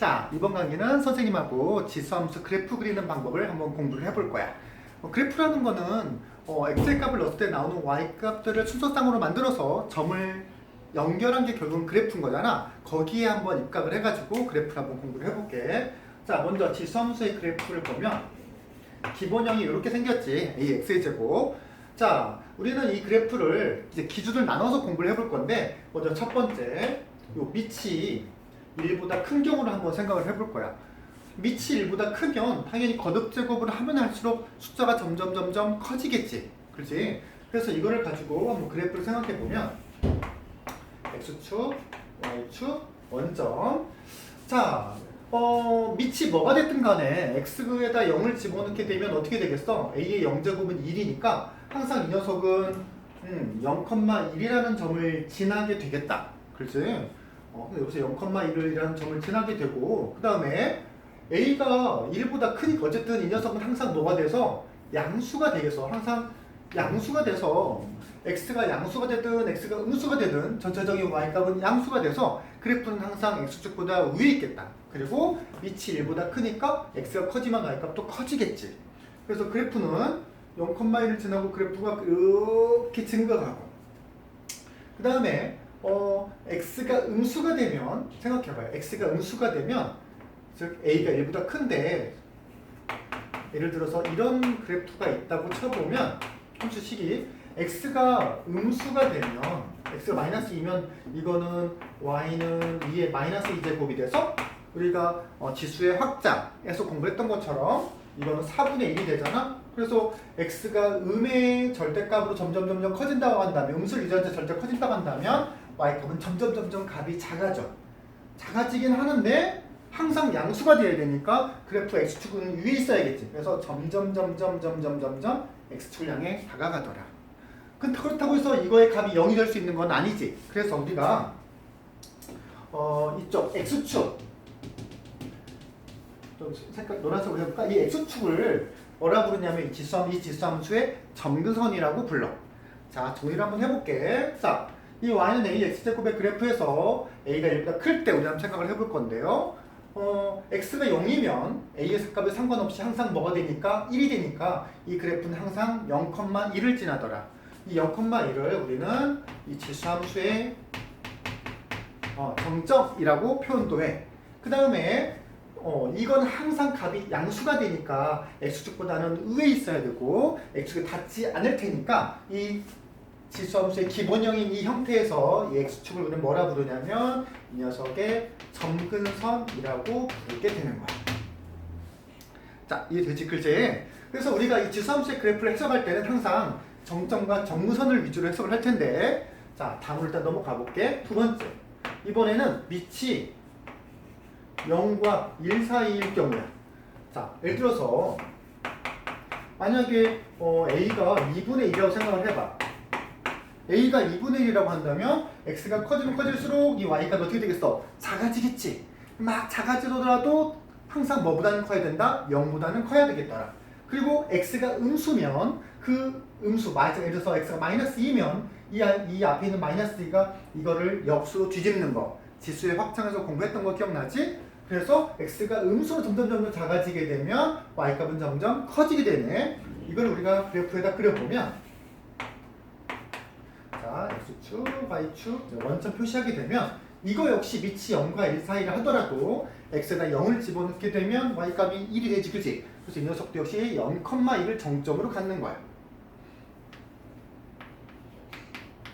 자, 이번 강의는 선생님하고 지수함수 그래프 그리는 방법을 한번 공부를 해볼 거야. 어, 그래프라는 거는 어, 엑셀 값을 넣었을 때 나오는 y 값들을 순서상으로 만들어서 점을 연결한 게 결국은 그래프인 거잖아. 거기에 한번 입각을 해가지고 그래프를 한번 공부를 해볼게. 자, 먼저 지수함수의 그래프를 보면 기본형이 이렇게 생겼지. a x의 제곱. 자, 우리는 이 그래프를 이제 기준을 나눠서 공부를 해볼 건데 먼저 첫 번째 요 밑이 1보다 큰 경우를 한번 생각을 해볼 거야. 밑이 1보다 크면 당연히 거듭 제곱을 하면 할수록 숫자가 점점 점점 커지겠지. 그렇지? 그래서 이거를 가지고 한번 그래프를 생각해 보면 x축, y축, 원점. 자, 어, 밑이 뭐가 됐든 간에 x에다 0을 집어넣게 되면 어떻게 되겠어? a의 0제곱은 1이니까 항상 이 녀석은 음, 0,1이라는 점을 지나게 되겠다. 그렇지? 어, 여기서 0,1이라는 점을 지나게 되고 그 다음에 a가 1보다 크니까 어쨌든 이 녀석은 항상 뭐가 돼서 양수가 되겠어. 항상 양수가 돼서 x가 양수가 되든 x가 음수가 되든 전체적인 y값은 양수가 돼서 그래프는 항상 x축보다 위에 있겠다. 그리고 밑이 1보다 크니까 x가 커지면 y값도 커지겠지. 그래서 그래프는 0,1을 지나고 그래프가 이렇게 증가하고 그 다음에 어, x가 음수가 되면 생각해봐요. x가 음수가 되면 즉 a가 1보다 큰데 예를 들어서 이런 그래프가 있다고 쳐보면 함수식이 x가 음수가 되면 x가 마이너스 2면 이거는 y는 2의 마이너스 2제곱이 돼서 우리가 어, 지수의 확장에서 공부했던 것처럼 이거는 4분의 1이 되잖아. 그래서 x가 음의 절대값으로 점점 점점 커진다고 한다면 음수 유전자 절대 커진다고 한다면 y값은 점점 점점 값이 작아져. 작아지긴 하는데 항상 양수가 돼야 되니까 그래프 x축은 위에 있어야겠지. 그래서 점점 점점 점점 점점 x축을 향해 다가가더라. 그렇다고 해서 이거의 값이 0이 될 수 있는 건 아니지. 그래서 우리가 어 이쪽 x축 좀 색깔 노란색으로 해볼까? 이 x축을 뭐라 부르냐면 이 지수함 이 지수함수의 점근선이라고 불러. 자 정리를 한번 해볼게. 자, 이 y는 a x제곱의 그래프에서 a가 1보다 클 때 우리 한번 생각을 해볼 건데요. 어, x가 0이면 a의 값에 상관없이 항상 뭐가 되니까 1이 되니까 이 그래프는 항상 0,1을 지나더라. 이 0,1을 우리는 이 지수함수의 어, 정점이라고 표현도 해. 그 다음에 어, 이건 항상 값이 양수가 되니까 x축보다는 위에 있어야 되고 x축이 닿지 않을 테니까 이 지수함수의 기본형인 이 형태에서 이 x축을 우리는 뭐라 부르냐면 이 녀석의 점근선이라고 부르게 되는 거야. 자, 이해되지 글쎄. 그래서 우리가 이 지수함수의 그래프를 해석할 때는 항상 정점과 정무선을 위주로 해석을 할 텐데 자, 다음으로 일단 넘어가 볼게. 두 번째. 이번에는 밑이 0과 1 사이일 경우야. 자, 예를 들어서 만약에 어, A가 2분의 1이라고 생각을 해봐. A가 2분의 1이라고 한다면 X가 커지면 커질수록 이 Y가 어떻게 되겠어? 작아지겠지. 막 작아지더라도 항상 뭐보다는 커야 된다? 0보다는 커야 되겠더라. 그리고 X가 음수면 그 음수, 마- 예를 들어서 X가 마이너스 2면 이, 아- 이 앞에 있는 마이너스 2가 이거를 역수로 뒤집는 거. 지수의 확장에서 공부했던 거 기억나지? 그래서 x가 음수로 점점 점점 작아지게 되면 y값은 점점 커지게 되네. 이걸 우리가 그래프에다 그려보면 자 x축, y축 원점 표시하게 되면 이거 역시 밑이 0과 1 사이를 하더라도 x에다 0을 집어넣게 되면 y값이 1이 되지 그지? 그래서 이 녀석도 역시 0,1을 정점으로 갖는 거야.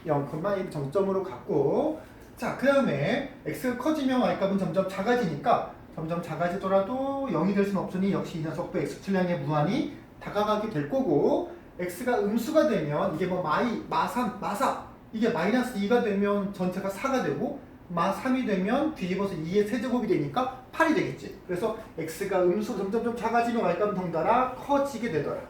0,1 정점으로 갖고 자, 그 다음에 x가 커지면 y값은 점점 작아지니까 점점 작아지더라도 0이 될 수는 없으니 역시 이 녀석도 x축 향해 무한히 다가가게 될 거고 x가 음수가 되면 이게 뭐 마이, 마3, 마4 이게 마이너스 2가 되면 전체가 4가 되고 마 3이 되면 뒤집어서 2의 세제곱이 되니까 8이 되겠지 그래서 x가 음수로 점점 좀 작아지면 y값은 덩달아 커지게 되더라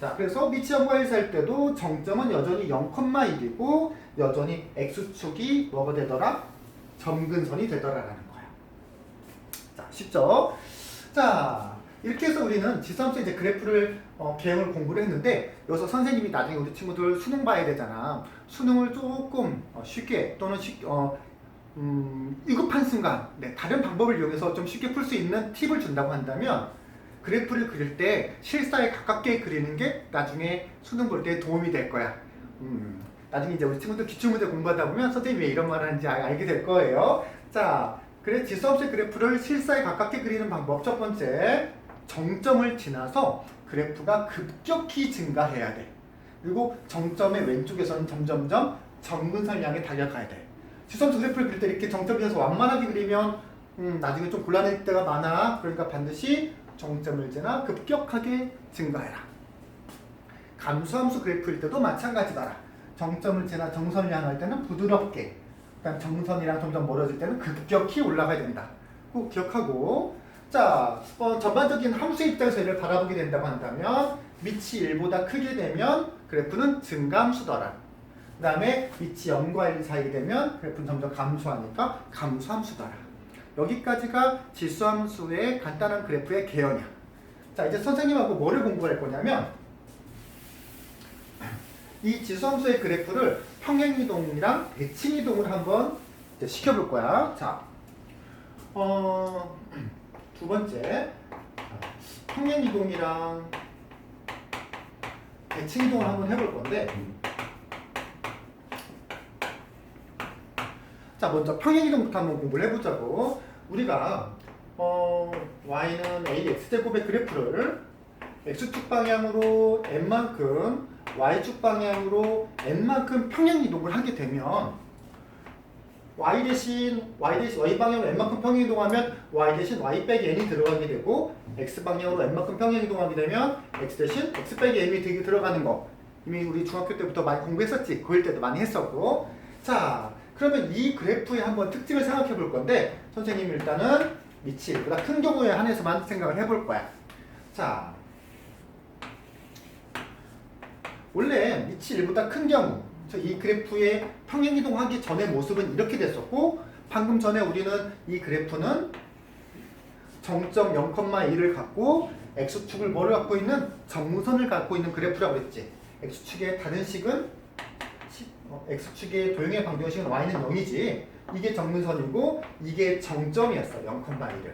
자, 그래서 밑이 0과 1살 때도 정점은 여전히 0,1이고 여전히 x축이 뭐가 되더라? 점근선이 되더라라는 거야. 자, 쉽죠? 자, 이렇게 해서 우리는 지수함수 이제 그래프를 어, 개형을 공부를 했는데 여기서 선생님이 나중에 우리 친구들 수능 봐야 되잖아. 수능을 조금 어, 쉽게 또는 쉽, 어, 음, 위급한 순간 네, 다른 방법을 이용해서 좀 쉽게 풀 수 있는 팁을 준다고 한다면 그래프를 그릴 때 실사에 가깝게 그리는 게 나중에 수능 볼 때 도움이 될 거야. 음, 나중에 이제 우리 친구들 기출문제 공부하다 보면 선생님이 왜 이런 말을 하는지 알- 알게 될 거예요. 자, 그래 지수함수의 그래프를 실사에 가깝게 그리는 방법 첫 번째 정점을 지나서 그래프가 급격히 증가해야 돼. 그리고 정점의 왼쪽에서는 점점점 정근선 향해 달려가야 돼. 지수함수 그래프를 그릴 때 이렇게 정점에서 완만하게 그리면 음, 나중에 좀 곤란할 때가 많아. 그러니까 반드시 정점을 지나 급격하게 증가해라. 감수함수 그래프일 때도 마찬가지더라. 정점을 지나 정선을 향할 때는 부드럽게, 그다음 정선이랑 점점 멀어질 때는 급격히 올라가야 된다. 꼭 기억하고, 자, 어, 전반적인 함수 입장에서 이를 바라보게 된다고 한다면 밑이 1보다 크게 되면 그래프는 증감수더라. 그 다음에 밑이 0과 1 사이 되면 그래프는 점점 감소하니까 감소함수더라. 여기까지가 지수함수의 간단한 그래프의 개연이야. 자, 이제 선생님하고 뭐를 공부할 거냐면 이 지수함수의 그래프를 평행이동이랑 대칭이동을 한번 시켜볼 거야. 자, 어, 두 번째. 평행이동이랑 대칭 이동을 한번 해볼 건데. 자 먼저 평행 이동부터 한번 공부를 해보자고. 우리가 어, y는 a x제곱의 그래프를 x축 방향으로 n만큼 y축 방향으로 n만큼 평행 이동을 하게 되면 y 대신 y 대신 y 방향으로 n만큼 평행 이동하면 y 대신 y 빼기 n이 들어가게 되고 x 방향으로 n만큼 평행 이동하게 되면 x 대신 x 빼기 n이 되게 들어가는 거. 이미 우리 중학교 때부터 많이 공부했었지? 고1 때도 많이 했었고. 자 그러면 이 그래프의 한번 특징을 생각해 볼 건데 선생님 일단은 밑이 1보다 큰 경우에 한해서만 생각을 해볼 거야. 자 원래 밑이 1보다 큰 경우 이 그래프의 평행 이동하기 전의 모습은 이렇게 됐었고 방금 전에 우리는 이 그래프는 정점 0,1을 갖고 x축을 뭐를 갖고 있는? 정무선을 갖고 있는 그래프라고 했지. x축의 다른 식은 시- 어, x축의 도형의 방정식은 y는 0이지. 이게 정문선이고 이게 정점이었어 0,1을.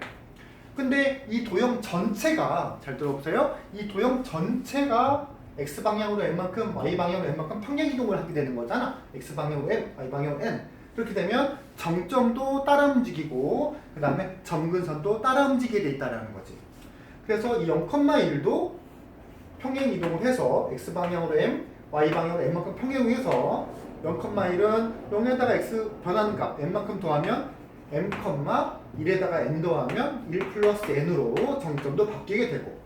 근데 이 도형 전체가 잘 들어보세요. 이 도형 전체가 x 방향으로 n만큼 y 방향으로 n만큼 평행 이동을 하게 되는 거잖아. X 방향으로 n, y 방향으로 n. 그렇게 되면 정점도 따라 움직이고 그 다음에 점근선도 따라 움직이게 돼 있다는 거지. 그래서 이 0,1도 평행 이동을 해서 x 방향으로 m, y 방향으로 n만큼 평행을 해서 0,1은 0에다가 x 변하는 값 n만큼 더하면 m, 1에다가 n 더하면 1 플러스 n으로 정점도 바뀌게 되고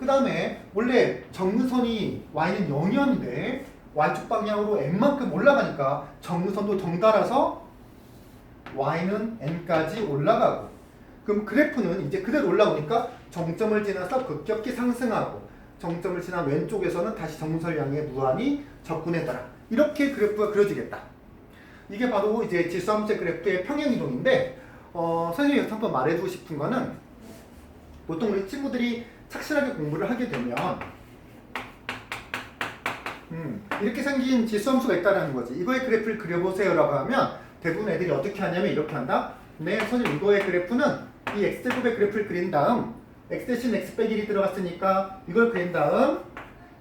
그 다음에 원래 정근선이 y는 0이었는데 y축 방향으로 n만큼 올라가니까 정근선도 덩달아서 y는 n까지 올라가고 그럼 그래프는 이제 그대로 올라오니까 정점을 지나서 급격히 상승하고 정점을 지난 왼쪽에서는 다시 정문선 향해 무한히 접근해더라 이렇게 그래프가 그려지겠다. 이게 바로 이제 질서함수 그래프의 평행이동인데 어, 선생님이 한번 말해주고 싶은 거는 보통 우리 친구들이 착실하게 공부를 하게 되면 음, 이렇게 생긴 지수함수가 있다는 거지. 이거의 그래프를 그려보세요라고 하면 대부분 애들이 어떻게 하냐면 이렇게 한다. 네, 선생님 이거의 그래프는 이 x제곱의 그래프를 그린 다음 x 대신 x 빼기 1이 들어갔으니까 이걸 그린 다음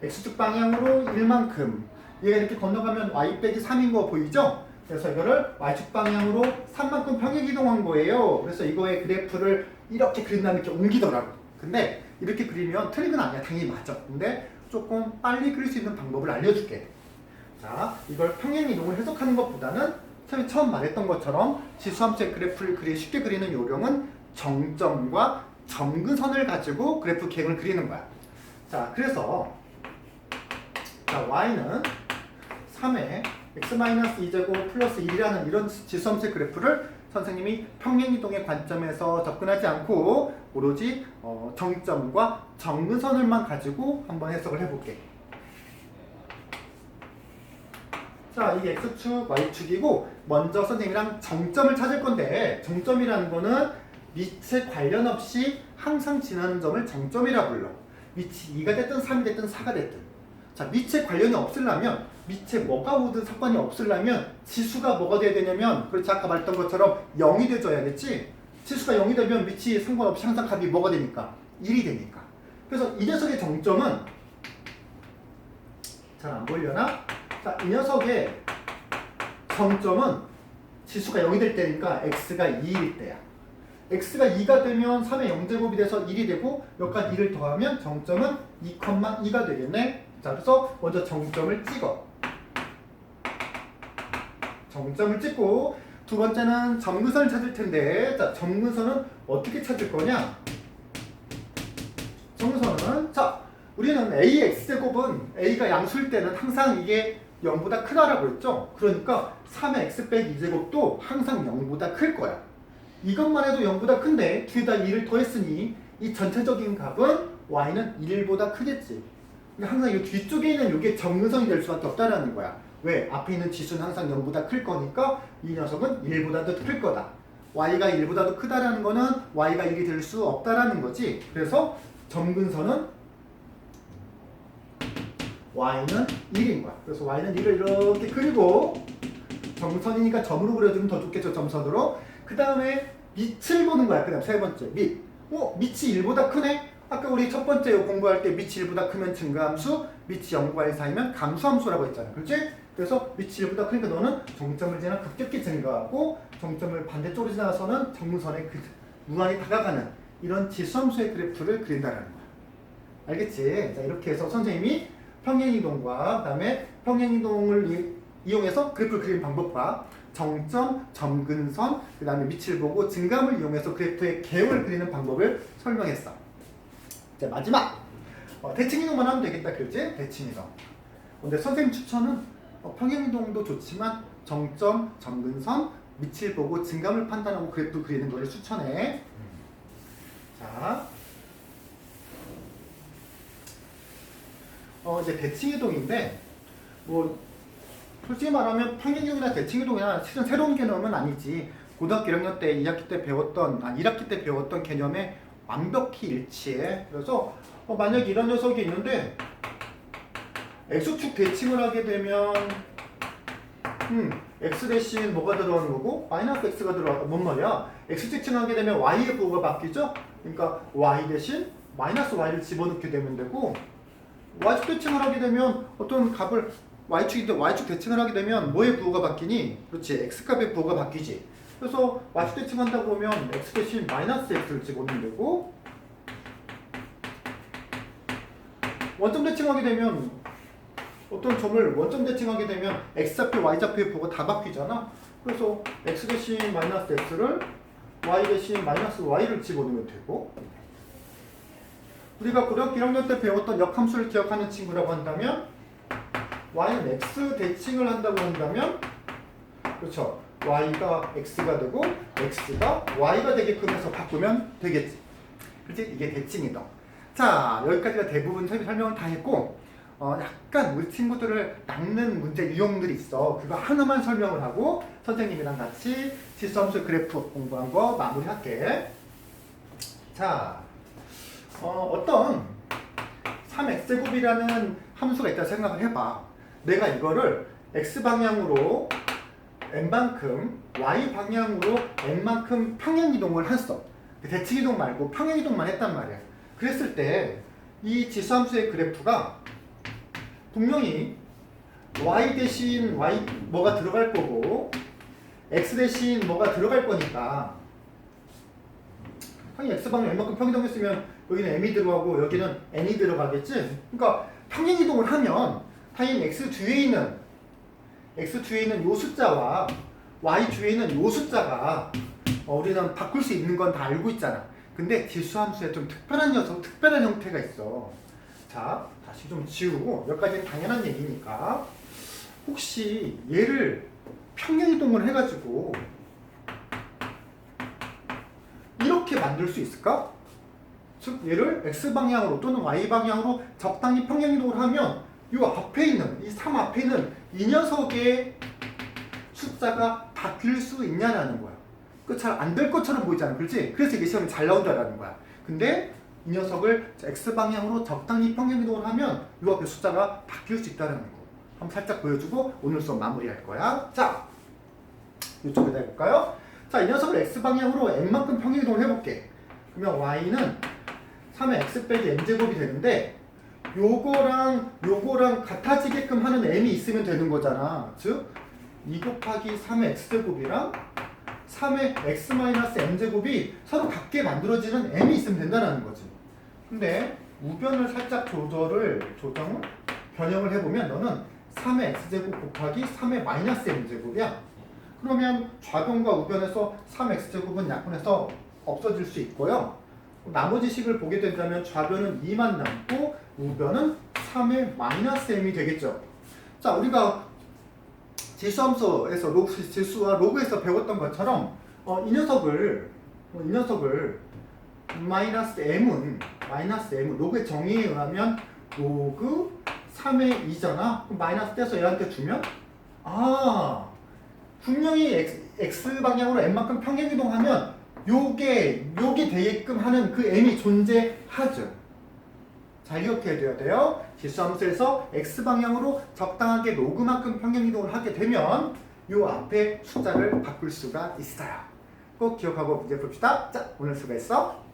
x축 방향으로 1만큼 얘가 이렇게 건너가면 y 빼기 3인 거 보이죠? 그래서 이거를 y축 방향으로 3만큼 평행 이동한 거예요. 그래서 이거의 그래프를 이렇게 그린 다음에 이렇게 옮기더라고. 근데 이렇게 그리면 건 아니야. 당연히 맞아. 근데 조금 빨리 그릴 수 있는 방법을 알려줄게. 자, 이걸 평행 이동을 해석하는 것보다는 처음 말했던 것처럼 지수함수의 그래프를 그리 쉽게 그리는 요령은 정점과 점근선을 가지고 그래프 계획을 그리는 거야. 자, 그래서 자, y는 3의 x-2제곱 플러스 1이라는 이런 지수함수의 그래프를 선생님이 평행이동의 관점에서 접근하지 않고 오로지 어, 정점과 정근선을만 가지고 한번 해석을 해볼게. 자, 이게 x축, y축이고 먼저 선생님이랑 정점을 찾을 건데 정점이라는 거는 밑에 관련 없이 항상 지나는 점을 정점이라 불러. 밑이 2가 됐든 3이 됐든 4가 됐든 자, 밑에 관련이 없으려면 밑에 뭐가 오든 상관이 없으려면 지수가 뭐가 돼야 되냐면 그렇지 아까 말했던 것처럼 0이 돼줘야겠지 지수가 0이 되면 밑이 상관없이 항상 값이 뭐가 되니까 1이 되니까 그래서 이 녀석의 정점은 잘 안 보이려나? 자, 이 녀석의 정점은 지수가 0이 될 때니까 x가 2일 때야 x가 2가 되면 3의 0제곱이 돼서 1이 되고 여기까지 2를 더하면 정점은 2,2가 되겠네. 자, 그래서 먼저 정점을 찍어. 정점을 찍고 두 번째는 점근선을 찾을 텐데 자, 점근선은 어떻게 찾을 거냐? 점근선은 자, 우리는 ax제곱은 a가 양수일 때는 항상 이게 0보다 크다라고 했죠. 그러니까 3의 x 빼기 2제곱도 항상 0보다 클 거야. 이것만 해도 0보다 큰데 뒤에다 2를 더했으니 이 전체적인 값은 y는 1보다 크겠지. 그러니까 항상 이 뒤쪽에 있는 이게 정근선이 될 수밖에 없다라는 거야. 왜? 앞에 있는 지수는 항상 0보다 클 거니까 이 녀석은 1보다 더클 거다. y가 1보다 더 크다라는 거는 y가 1이 될 수 없다라는 거지. 그래서 정근선은 y는 1인 거야. 그래서 y는 1을 이렇게 그리고 점선이니까 점으로 그려주면 더 좋겠죠. 점선으로. 그 다음에 밑을 보는 거야. 그 다음 세 번째 밑. 어? 밑이 1보다 크네? 아까 우리 첫 번째 공부할 때 밑이 1보다 크면 증가함수, 밑이 0과 1 사이면 감수함수라고 했잖아. 그렇지? 그래서 밑이 1보다 크니까 너는 정점을 지나 급격히 증가하고 정점을 반대쪽으로 지나서는 정선에 그 무한히 다가가는 이런 지수함수의 그래프를 그린다는 거야. 알겠지? 자, 이렇게 해서 선생님이 평행이동과 그다음에 평행이동을 이- 이용해서 그래프를 그리는 방법과 정점, 점근선, 그 다음에 밑을 보고 증감을 이용해서 그래프의 개형을 그리는 방법을 설명했어. 이제 마지막! 어, 대칭 이동만 하면 되겠다, 그랬지? 대칭 이동. 근데 선생님 추천은 어, 평행 이동도 좋지만 정점, 점근선, 밑을 보고 증감을 판단하고 그래프 그리는 것을 추천해. 자, 어, 이제 대칭 이동인데, 뭐, 솔직히 말하면 평행이동이나 대칭 이동이나 실은 새로운 개념은 아니지. 고등학교 1학년 때, 2학기 때 배웠던, 아, 1학기 때 배웠던 개념에 완벽히 일치해. 그래서, 어, 만약에 이런 녀석이 있는데, x축 대칭을 하게 되면, 음, x 대신 뭐가 들어가는 거고, 마이너스 x가 들어가, 뭔 말이야? x 대칭하게 되면 y의 부호가 바뀌죠? 그러니까 y 대신 마이너스 y를 집어넣게 되면 되고, y축 대칭을 하게 되면 어떤 값을 y축인데 y축 대칭을 하게 되면 뭐의 부호가 바뀌니? 그렇지 x값의 부호가 바뀌지 그래서 y축 대칭한다 그러면 x 대신 마이너스 x를 집어넣으면 되고 원점 대칭하게 되면 어떤 점을 원점 대칭하게 되면 x좌표 y좌표의 부호가 다 바뀌잖아. 그래서 x 대신 마이너스 x를 y 대신 마이너스 y를 집어넣으면 되고 우리가 고등학교 1학년 때 배웠던 역함수를 기억하는 친구라고 한다면 y는 x 대칭을 한다고 한다면 그렇죠 y가 x가 되고 x가 y가 되게끔 해서 바꾸면 되겠지. 그렇지 이게 대칭이다. 자 여기까지가 대부분 설- 설명을 다 했고 어, 약간 우리 친구들을 낚는 문제 유형들이 있어. 그거 하나만 설명을 하고 선생님이랑 같이 지수함수 그래프 공부한 거 마무리할게. 자 어, 어떤 3x제곱이라는 함수가 있다 생각을 해봐. 내가 이거를 x방향으로 n만큼 y방향으로 n만큼 평행 이동을 했어. 대칭 이동 말고 평행 이동만 했단 말이야. 그랬을 때 이 지수함수의 그래프가 분명히 y 대신 y 뭐가 들어갈 거고 x 대신 뭐가 들어갈 거니까 당연히 x방향 n만큼 평행이동했으면 여기는 m이 들어가고 여기는 n이 들어가겠지? 그러니까 평행이동을 하면 당연히 x 뒤에 있는 x 뒤에 있는 요 숫자와 y 뒤에 있는 요 숫자가 어, 우리는 바꿀 수 있는 건 다 알고 있잖아. 근데 지수함수에 좀 특별한 녀석, 특별한 형태가 있어. 자, 다시 좀 지우고 여기까지는 당연한 얘기니까 혹시 얘를 평행이동을 해가지고 이렇게 만들 수 있을까? 즉 얘를 x 방향으로 또는 y 방향으로 적당히 평행이동을 하면 이 앞에 있는 이 3 앞에 있는 이 녀석의 숫자가 바뀔 수 있냐라는 거야. 그 잘 안 될 것처럼 보이잖아, 그렇지? 그래서 이게 시험에 잘 나온다라는 거야. 근데 이 녀석을 x 방향으로 적당히 평행 이동을 하면 이 앞에 숫자가 바뀔 수 있다는 거. 한번 살짝 보여주고 오늘 수업 마무리할 거야. 자, 이쪽에다 해볼까요? 자, 이 녀석을 x 방향으로 n만큼 평행 이동을 해볼게. 그러면 y는 3의 x 빼기 n 제곱이 되는데 요거랑 요거랑 같아지게끔 하는 m이 있으면 되는 거잖아. 즉, 2 곱하기 3의 x제곱이랑 3의 x 마이너스 m 제곱이 서로 같게 만들어지는 m이 있으면 된다는 거지. 근데 우변을 살짝 조절을 조정을 변형을 해보면 너는 3의 x 제곱 곱하기 3의 마이너스 m 제곱이야. 그러면 좌변과 우변에서 3x 제곱은 약분해서 없어질 수 있고요. 나머지 식을 보게 된다면 좌변은 2만 남고 우변은 3의 마이너스 m이 되겠죠. 자, 우리가 지수함수에서 로그 지수와 로그에서 배웠던 것처럼 어, 이 녀석을 어, 이 녀석을 마이너스 m은 마이너스 m은 로그의 정의에 의하면 로그 3의 2잖아. 그럼 마이너스 떼서 얘한테 주면 아 분명히 x, x 방향으로 m만큼 평행 이동하면 요게 요게 되게끔 하는 그 m이 존재하죠. 잘 기억해야 돼야 돼요. 지수함수에서 x 방향으로 적당하게 로그만큼 평행 이동을 하게 되면 요 앞에 숫자를 바꿀 수가 있어요. 꼭 기억하고 문제 봅시다. 자, 오늘 수고했어.